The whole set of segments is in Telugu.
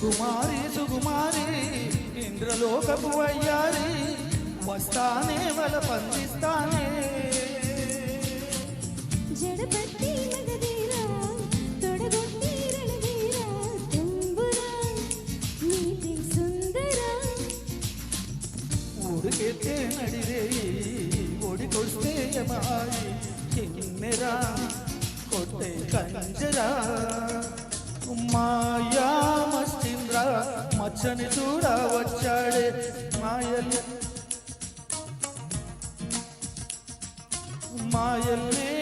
సుగుమారి సుగుమారి ఇంద్రలోకపు అయ్యారి వస్తానే వల పందిస్తానే జడపట్టి అచ్చని చూడ వచ్చాడే మాయల్. మాయల్నే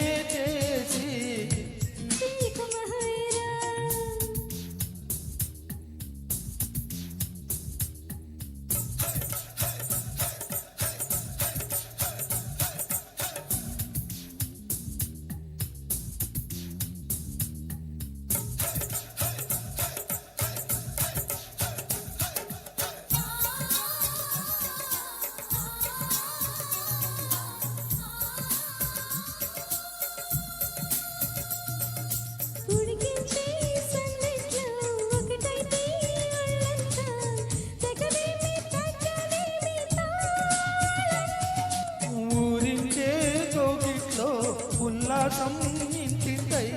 ఉల్లాసం ఇంటింటై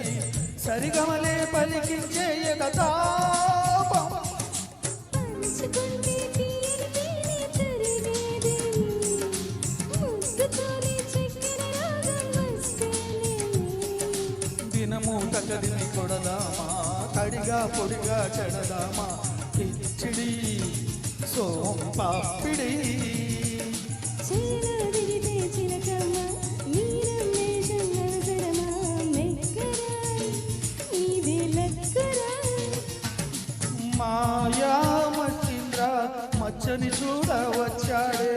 సరిగమలే పలికించే వస్తేనే. దినము తగదిని కొడదామా తడిగా పొడిగా చెడదామా కిచ్చిడి సోం పాపిడి మాయా మచ్చింద్ర మచ్చని చూడవచ్చాడే.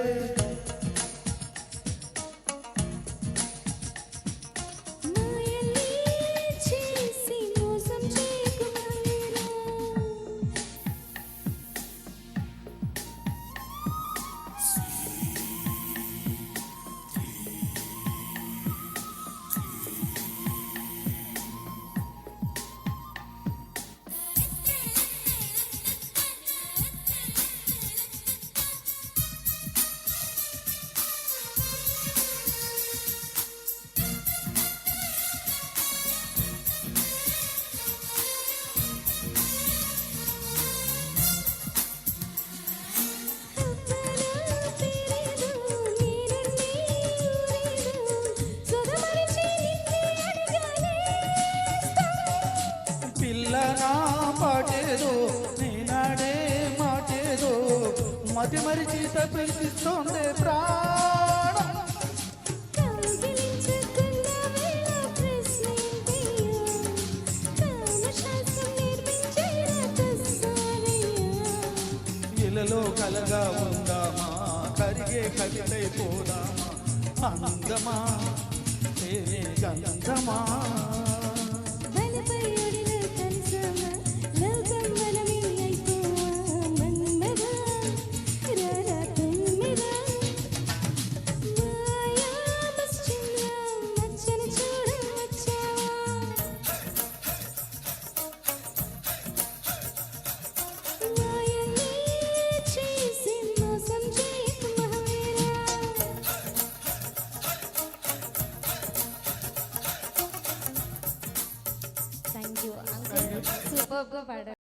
పాటేదో నేనాడే మాటేదో మతి మరిచి తప్పిస్తోందే ప్రాణం? ఇలలో కలగా ఉందామా కరిగే కవితై పోదామా అందమా తేనే గంధమా गप गप आड